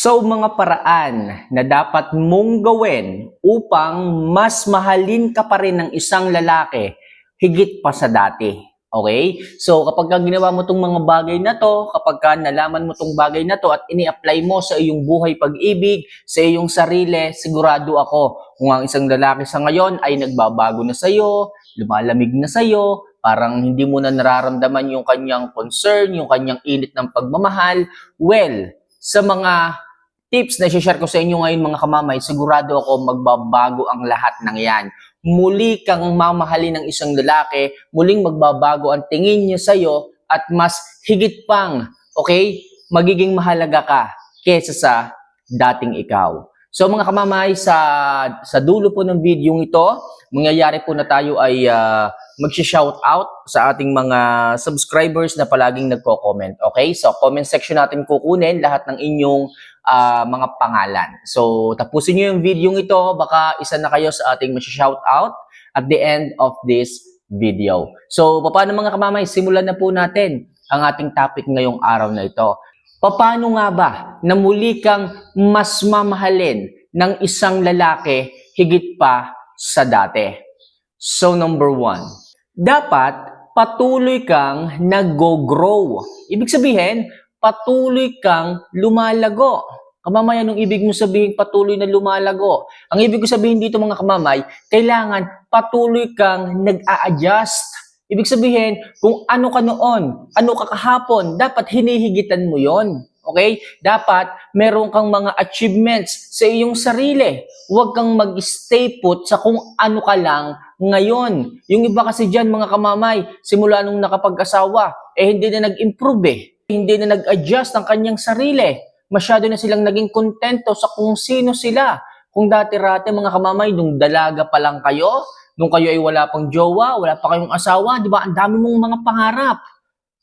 So mga paraan na dapat mong gawin upang mas mahalin ka pa rin ng isang lalaki higit pa sa dati. Okay? So kapag ka ginawa mo tong mga bagay na to, kapag ka nalaman mo tong bagay na to at ini-apply mo sa iyong buhay pag-ibig, sa iyong sarili, sigurado ako kung ang isang lalaki sa ngayon ay nagbabago na sa iyo, lumalamig na sa iyo, parang hindi mo na nararamdaman yung kanyang concern, yung kanyang init ng pagmamahal, well, sa mga tips na share ko sa inyo ngayon mga kamamay, sigurado ako magbabago ang lahat ng yan. Muli kang mamahalin ng isang lalaki, muling magbabago ang tingin niya sa iyo at mas higit pang, okay, magiging mahalaga ka kesa sa dating ikaw. So mga kamamay, sa, sa dulo po ng video ito, mangyayari po na tayo ay uh, mag-shout out sa ating mga subscribers na palaging nagko-comment. Okay? So comment section natin kukunin lahat ng inyong ah, mga pangalan. So tapusin niyo yung video ito, baka isa na kayo sa ating mag-shout out at the end of this video. So paano mga kamamay, simulan na po natin ang ating topic ngayong araw na ito. Paano nga ba na muli kang mas mamahalin ng isang lalaki higit pa sa dati? So number one, dapat patuloy kang nag-grow. Ibig sabihin, patuloy kang lumalago. Kamamay, anong ibig mo sabihin patuloy na lumalago? Ang ibig ko sabihin dito mga kamamay, kailangan patuloy kang nag-a-adjust. Ibig sabihin, kung ano ka noon, ano ka kahapon, dapat hinihigitan mo yon. Okay? Dapat meron kang mga achievements sa iyong sarili. Huwag kang mag-stay put sa kung ano ka lang ngayon. Yung iba kasi dyan, mga kamamay, simula nung nakapag-asawa, eh hindi na nag-improve eh. Hindi na nag-adjust ang kanyang sarili. Masyado na silang naging kontento sa kung sino sila. Kung dati-rate mga kamamay, nung dalaga pa lang kayo, nung kayo ay wala pang jowa, wala pa kayong asawa, di ba? Ang dami mong mga pangarap.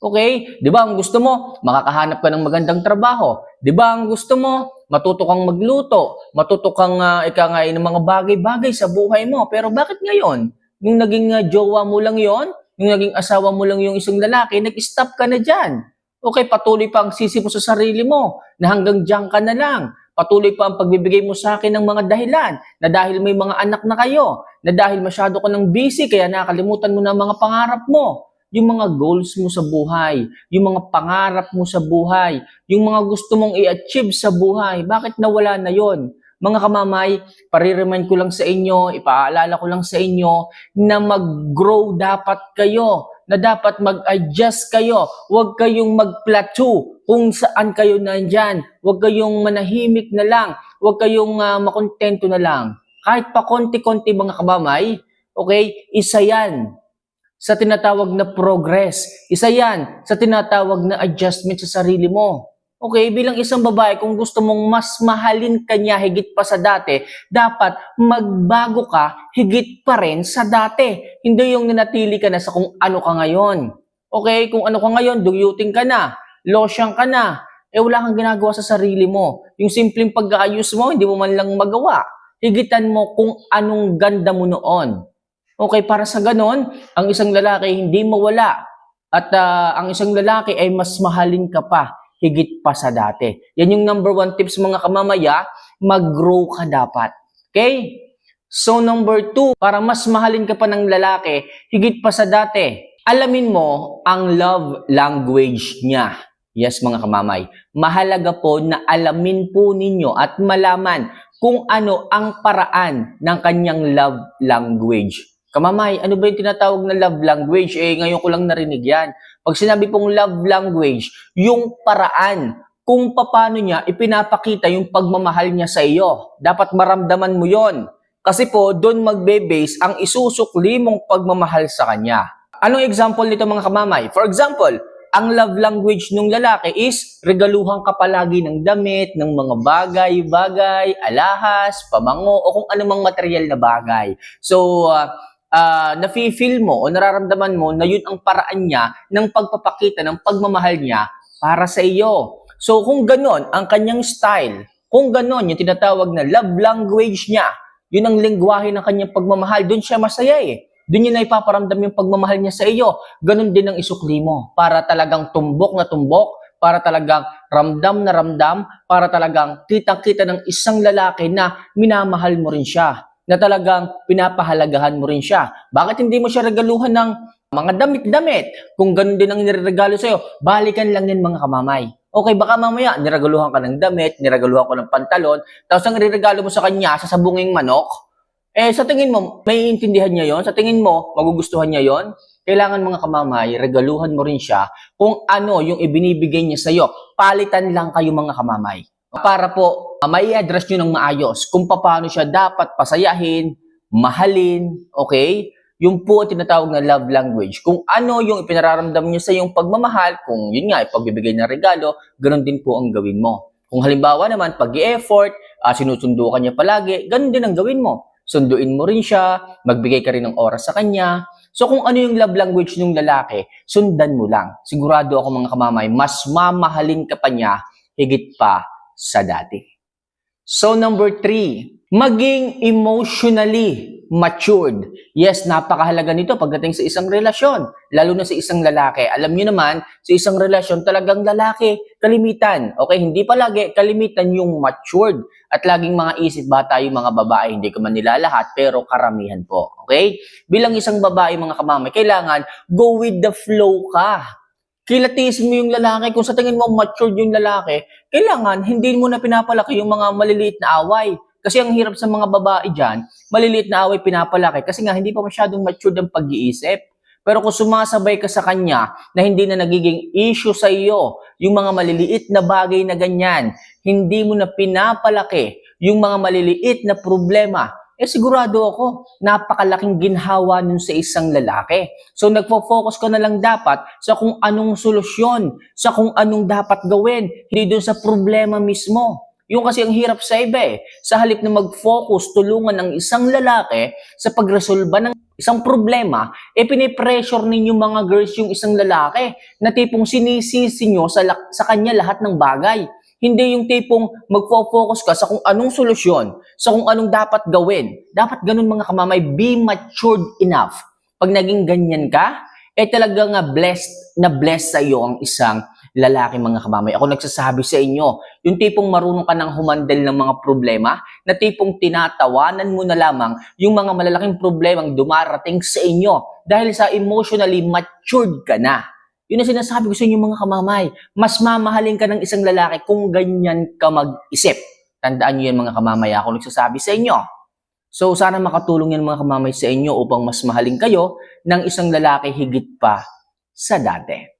Okay? Di ba ang gusto mo, makakahanap ka ng magandang trabaho. Di ba ang gusto mo, matuto kang magluto, matuto kang uh, ika nga ng mga bagay-bagay sa buhay mo. Pero bakit ngayon? Nung naging uh, jowa mo lang yon, nung naging asawa mo lang yung isang lalaki, nag-stop ka na dyan. Okay, patuloy pa ang sisi mo sa sarili mo, na hanggang dyan ka na lang. Patuloy pa ang pagbibigay mo sa akin ng mga dahilan, na dahil may mga anak na kayo, na dahil masyado ka ng busy, kaya nakalimutan mo na ang mga pangarap mo yung mga goals mo sa buhay, yung mga pangarap mo sa buhay, yung mga gusto mong i-achieve sa buhay, bakit nawala na yon? Mga kamamay, pariremind ko lang sa inyo, ipaalala ko lang sa inyo na mag-grow dapat kayo, na dapat mag-adjust kayo, huwag kayong mag-plateau kung saan kayo nandyan, huwag kayong manahimik na lang, huwag kayong uh, makontento na lang. Kahit pa konti-konti mga kamamay, okay, isa yan sa tinatawag na progress. Isa yan sa tinatawag na adjustment sa sarili mo. Okay, bilang isang babae, kung gusto mong mas mahalin ka niya higit pa sa dati, dapat magbago ka higit pa rin sa dati. Hindi yung ninatili ka na sa kung ano ka ngayon. Okay, kung ano ka ngayon, duyuting ka na, losyang ka na, eh wala kang ginagawa sa sarili mo. Yung simpleng pag-aayos mo, hindi mo man lang magawa. Higitan mo kung anong ganda mo noon. Okay, para sa ganon, ang isang lalaki hindi mawala at uh, ang isang lalaki ay mas mahalin ka pa higit pa sa dati. Yan yung number one tips mga kamamaya, mag-grow ka dapat. Okay? So number two, para mas mahalin ka pa ng lalaki higit pa sa dati, alamin mo ang love language niya. Yes mga kamamay, mahalaga po na alamin po ninyo at malaman kung ano ang paraan ng kanyang love language. Kamamay, ano ba yung tinatawag na love language? Eh, ngayon ko lang narinig yan. Pag sinabi pong love language, yung paraan kung paano niya ipinapakita yung pagmamahal niya sa iyo. Dapat maramdaman mo yon. Kasi po, doon magbe-base ang isusukli mong pagmamahal sa kanya. Anong example nito mga kamamay? For example, ang love language ng lalaki is regaluhan ka palagi ng damit, ng mga bagay-bagay, alahas, pamango, o kung anumang material na bagay. So, uh, uh, nafe-feel mo o nararamdaman mo na yun ang paraan niya ng pagpapakita ng pagmamahal niya para sa iyo. So kung ganon ang kanyang style, kung ganon yung tinatawag na love language niya, yun ang lingwahe ng kanyang pagmamahal, doon siya masaya eh. Doon yun na ipaparamdam yung pagmamahal niya sa iyo. Ganon din ang isukli mo para talagang tumbok na tumbok, para talagang ramdam na ramdam, para talagang kitang-kita ng isang lalaki na minamahal mo rin siya, na talagang pinapahalagahan mo rin siya. Bakit hindi mo siya regaluhan ng mga damit-damit? Kung ganun din ang niregalo sa'yo, balikan lang yan mga kamamay. Okay, baka mamaya, niregaluhan ka ng damit, niregaluhan ko ng pantalon, tapos ang niregalo mo sa kanya, sa sabunging manok, eh, sa tingin mo, may intindihan niya yon? Sa tingin mo, magugustuhan niya yon? Kailangan mga kamamay, regaluhan mo rin siya kung ano yung ibinibigay niya sa'yo. Palitan lang kayo mga kamamay. Para po, uh, may address nyo ng maayos kung paano siya dapat pasayahin, mahalin, okay? Yung po tinatawag na love language. Kung ano yung ipinararamdam niya sa yung pagmamahal, kung yun nga, pagbibigay ng regalo, ganun din po ang gawin mo. Kung halimbawa naman, pag effort uh, sinusundo ka niya palagi, ganun din ang gawin mo sunduin mo rin siya, magbigay ka rin ng oras sa kanya. So kung ano yung love language ng lalaki, sundan mo lang. Sigurado ako mga kamamay, mas mamahalin ka pa niya higit pa sa dati. So number three, maging emotionally matured. Yes, napakahalaga nito pagdating sa isang relasyon, lalo na sa isang lalaki. Alam niyo naman, sa isang relasyon talagang lalaki, kalimitan. Okay, hindi palagi, kalimitan yung matured. At laging mga isip bata yung mga babae, hindi ko man nila lahat, pero karamihan po. Okay? Bilang isang babae, mga kamamay, kailangan go with the flow ka. Kilatisin mo yung lalaki. Kung sa tingin mo matured yung lalaki, kailangan hindi mo na pinapalaki yung mga maliliit na away. Kasi ang hirap sa mga babae dyan, maliliit na away pinapalaki kasi nga hindi pa masyadong matured ang pag-iisip. Pero kung sumasabay ka sa kanya na hindi na nagiging issue sa iyo, yung mga maliliit na bagay na ganyan, hindi mo na pinapalaki yung mga maliliit na problema, eh sigurado ako, napakalaking ginhawa nun sa isang lalaki. So nagfo-focus ka na lang dapat sa kung anong solusyon, sa kung anong dapat gawin, hindi dun sa problema mismo. Yung kasi ang hirap sa iba eh. Sa halip na mag-focus, tulungan ang isang lalaki sa pagresolba ng isang problema, eh pinipressure ninyo mga girls yung isang lalaki na tipong sinisisi nyo sa, sa kanya lahat ng bagay. Hindi yung tipong magfo-focus ka sa kung anong solusyon, sa kung anong dapat gawin. Dapat ganun mga kamamay, be matured enough. Pag naging ganyan ka, eh talaga nga blessed na blessed sa iyo ang isang lalaki mga kamamay. Ako nagsasabi sa inyo, yung tipong marunong ka ng humandal ng mga problema, na tipong tinatawanan mo na lamang yung mga malalaking problemang dumarating sa inyo dahil sa emotionally matured ka na. Yun ang sinasabi ko sa inyo mga kamamay. Mas mamahalin ka ng isang lalaki kung ganyan ka mag-isip. Tandaan nyo yan mga kamamay. Ako nagsasabi sa inyo. So sana makatulong yan mga kamamay sa inyo upang mas mahalin kayo ng isang lalaki higit pa sa dati.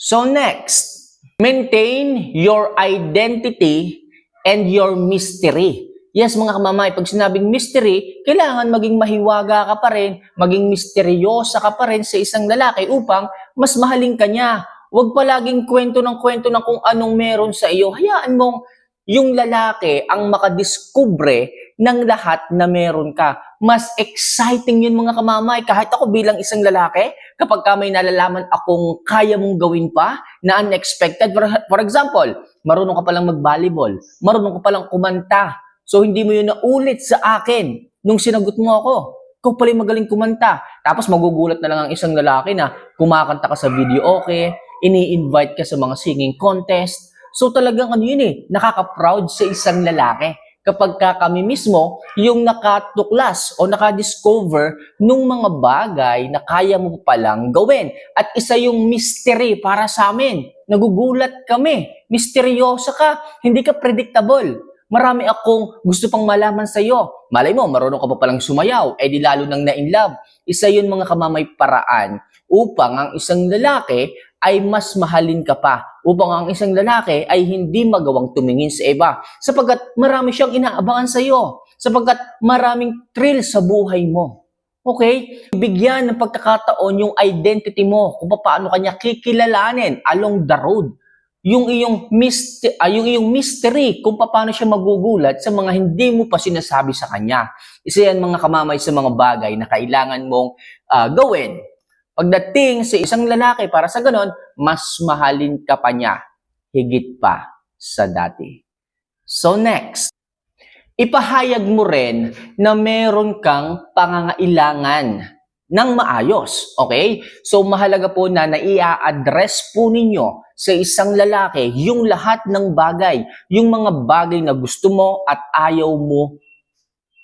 So next, Maintain your identity and your mystery. Yes, mga kamamay, pag sinabing mystery, kailangan maging mahiwaga ka pa rin, maging misteryosa ka pa rin sa isang lalaki upang mas mahalin ka niya. Huwag palaging kwento ng kwento ng kung anong meron sa iyo. Hayaan mong yung lalaki ang makadiskubre ng lahat na meron ka. Mas exciting yun mga kamamay. Kahit ako bilang isang lalaki, kapag ka may nalalaman akong kaya mong gawin pa na unexpected. For, for example, marunong ka palang mag-volleyball, marunong ka palang kumanta. So hindi mo yun naulit sa akin nung sinagot mo ako. Ikaw pala magaling kumanta. Tapos magugulat na lang ang isang lalaki na kumakanta ka sa video okay, ini-invite ka sa mga singing contest. So talagang ano yun eh, nakaka-proud sa isang lalaki kapag ka kami mismo yung nakatuklas o nakadiscover nung mga bagay na kaya mo palang gawin. At isa yung mystery para sa amin. Nagugulat kami. Misteryosa ka. Hindi ka predictable. Marami akong gusto pang malaman sa iyo. Malay mo, marunong ka pa palang sumayaw. Eh di lalo nang na-in-love. Isa yun mga kamamay paraan upang ang isang lalaki ay mas mahalin ka pa upang ang isang lalaki ay hindi magawang tumingin sa iba sapagkat marami siyang inaabangan sa iyo sapagkat maraming thrill sa buhay mo. Okay? Bigyan ng pagkakataon yung identity mo kung paano kanya kikilalanin along the road. Yung iyong, mystery, uh, yung iyong mystery kung paano siya magugulat sa mga hindi mo pa sinasabi sa kanya. Isa yan mga kamamay sa mga bagay na kailangan mong uh, gawin Pagdating sa isang lalaki para sa ganon, mas mahalin ka pa niya higit pa sa dati. So next, ipahayag mo rin na meron kang pangangailangan ng maayos. Okay? So mahalaga po na naia-address po ninyo sa isang lalaki yung lahat ng bagay, yung mga bagay na gusto mo at ayaw mo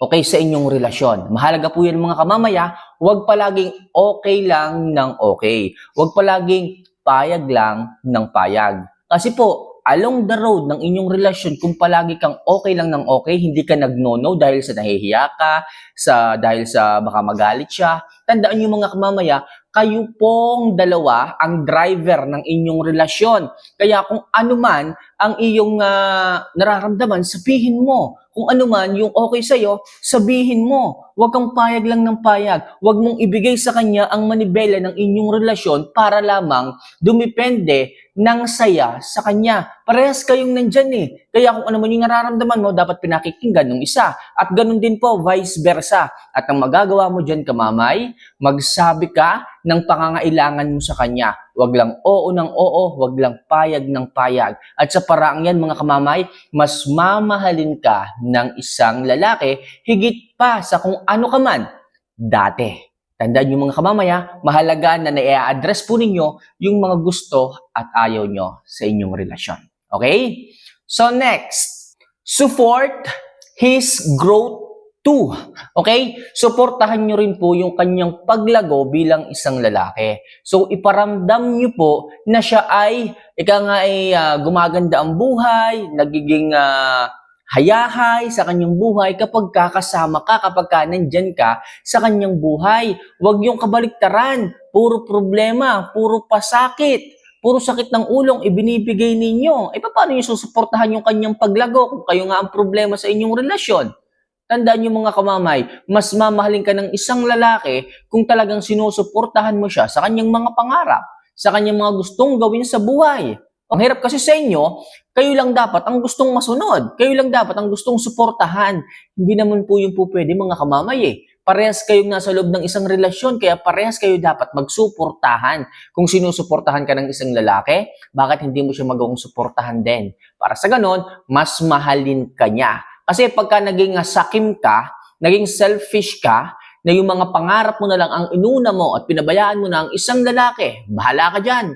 okay sa inyong relasyon. Mahalaga po yan mga kamamaya, huwag palaging okay lang ng okay. Huwag palaging payag lang ng payag. Kasi po, along the road ng inyong relasyon, kung palagi kang okay lang ng okay, hindi ka nagno-no dahil sa nahihiya ka, sa, dahil sa baka magalit siya, tandaan niyo mga kamamaya, kayo pong dalawa ang driver ng inyong relasyon. Kaya kung ano man ang iyong ah, nararamdaman, sabihin mo. Kung ano man yung okay sa'yo, sabihin mo. Huwag kang payag lang ng payag. Huwag mong ibigay sa kanya ang manibela ng inyong relasyon para lamang dumipende ng saya sa kanya. Parehas kayong nandyan eh. Kaya kung ano man yung nararamdaman mo, dapat pinakikinggan ng isa. At ganun din po, vice versa. At ang magagawa mo dyan, kamamay, magsabi ka ng pangangailangan mo sa kanya. Huwag lang oo ng oo, huwag lang payag ng payag. At sa paraang yan, mga kamamay, mas mamahalin ka ng isang lalaki higit pa sa kung ano ka man dati. Tandaan niyo mga kamamaya, mahalaga na na-address po ninyo yung mga gusto at ayaw nyo sa inyong relasyon. Okay? So next, support his growth too. Okay? Suportahan nyo rin po yung kanyang paglago bilang isang lalaki. So iparamdam nyo po na siya ay, ika nga ay ah, gumaganda ang buhay, nagiging ah, hayahay sa kanyang buhay kapag kakasama ka, kapag ka nandyan ka sa kanyang buhay. Huwag yung kabaliktaran. Puro problema, puro pasakit, puro sakit ng ulong ibinibigay ninyo. E paano nyo susuportahan yung kanyang paglago kung kayo nga ang problema sa inyong relasyon? Tandaan nyo mga kamamay, mas mamahalin ka ng isang lalaki kung talagang sinusuportahan mo siya sa kanyang mga pangarap, sa kanyang mga gustong gawin sa buhay. Ang hirap kasi sa inyo, kayo lang dapat ang gustong masunod. Kayo lang dapat ang gustong suportahan. Hindi naman po yung po pwede mga kamamay eh. Parehas kayong nasa loob ng isang relasyon, kaya parehas kayo dapat magsuportahan. Kung sinusuportahan ka ng isang lalaki, bakit hindi mo siya magawang suportahan din? Para sa ganon, mas mahalin ka niya. Kasi pagka naging sakim ka, naging selfish ka, na yung mga pangarap mo na lang ang inuna mo at pinabayaan mo na ang isang lalaki, bahala ka dyan.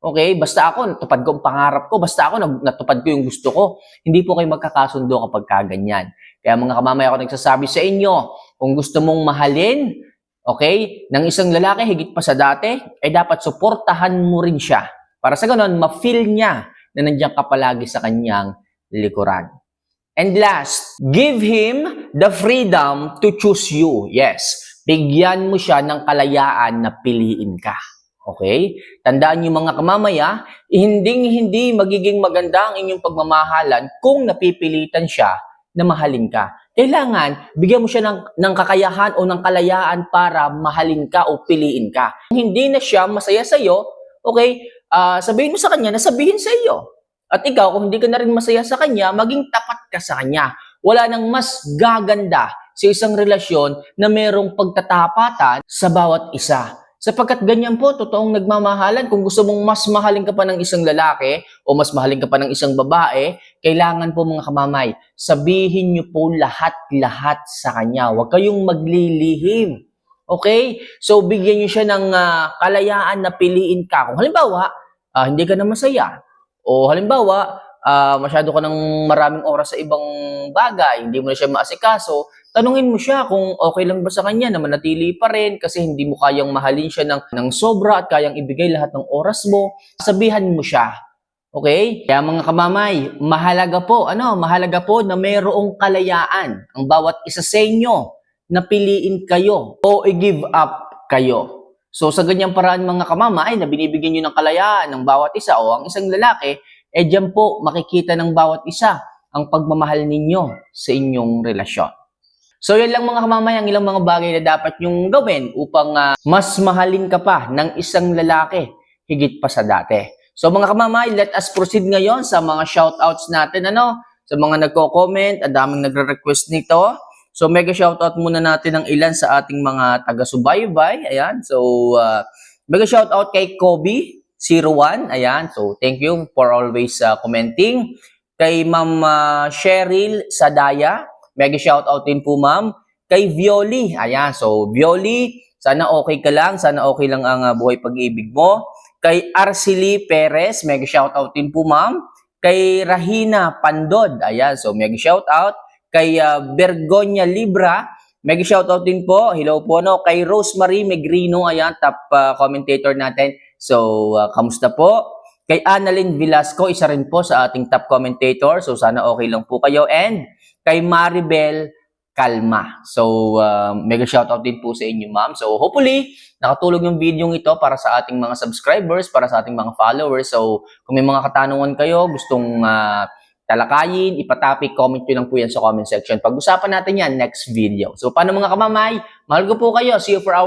Okay? Basta ako, natupad ko ang pangarap ko. Basta ako, natupad ko yung gusto ko. Hindi po kayo magkakasundo kapag kaganyan. Kaya mga kamamay ako nagsasabi sa inyo, kung gusto mong mahalin, okay, ng isang lalaki higit pa sa dati, ay dapat suportahan mo rin siya. Para sa ganun, ma-feel niya na nandiyan ka palagi sa kanyang likuran. And last, give him the freedom to choose you. Yes, bigyan mo siya ng kalayaan na piliin ka. Okay? Tandaan niyo mga kamamaya, hindi hindi magiging maganda ang inyong pagmamahalan kung napipilitan siya na mahalin ka. Kailangan, bigyan mo siya ng, ng kakayahan o ng kalayaan para mahalin ka o piliin ka. Hindi na siya masaya sa iyo, okay, ah, sabihin mo sa kanya na sabihin sa iyo. At ikaw, kung hindi ka na rin masaya sa kanya, maging tapat ka sa kanya. Wala nang mas gaganda sa isang relasyon na merong pagtatapatan sa bawat isa. Sapagkat ganyan po, totoong nagmamahalan. Kung gusto mong mas mahalin ka pa ng isang lalaki o mas mahalin ka pa ng isang babae, kailangan po mga kamamay, sabihin niyo po lahat-lahat sa kanya. Huwag kayong maglilihim. Okay? So, bigyan niyo siya ng ah, kalayaan na piliin ka. Kung halimbawa, ah, hindi ka na masaya, o halimbawa, ah, masyado ka ng maraming oras sa ibang bagay, hindi mo na siya maasikaso, tanungin mo siya kung okay lang ba sa kanya na manatili pa rin kasi hindi mo kayang mahalin siya ng, ng sobra at kayang ibigay lahat ng oras mo. Sabihan mo siya. Okay? Kaya mga kamamay, mahalaga po, ano, mahalaga po na mayroong kalayaan ang bawat isa sa inyo na piliin kayo o i-give up kayo. So sa ganyang paraan mga kamamay na binibigyan nyo ng kalayaan ng bawat isa o ang isang lalaki, eh dyan po makikita ng bawat isa ang pagmamahal ninyo sa inyong relasyon. So yan lang mga kamamay ang ilang mga bagay na dapat nyong gawin upang ah, mas mahalin ka pa ng isang lalaki higit pa sa dati. So mga kamamay, let us proceed ngayon sa mga shoutouts natin ano, sa mga nagko-comment, ang daming nagre-request nito. So mega shoutout muna natin ng ilan sa ating mga taga-subaybay. Ayan. So uh, mega shoutout kay Kobe 01. Ayan. So thank you for always uh, commenting. Kay Ma'am uh, Cheryl Sadaya. Mega shoutout din po ma'am. Kay Violi. Ayan. So Violi, Sana okay ka lang, sana okay lang ang ah, buhay pag-ibig mo. Kay Arcely Perez, mega shoutout din po ma'am. Kay Rahina Pandod, ayan, so mega shoutout. Kay ah, Bergonya Libra, mega shoutout din po. Hello po no. Kay Rosemary Megrino, ayan, top ah, commentator natin. So, ah, kamusta po? Kay Annalyn Velasco, isa rin po sa ating top commentator. So, sana okay lang po kayo. And kay Maribel Kalma. So, uh, mega shoutout din po sa inyo, ma'am. So, hopefully, nakatulog yung video ito para sa ating mga subscribers, para sa ating mga followers. So, kung may mga katanungan kayo, gustong ah, talakayin, ipatopic, comment nyo lang po yan sa comment section. Pag-usapan natin yan next video. So, paano mga kamamay? Mahal ko po kayo. See you for our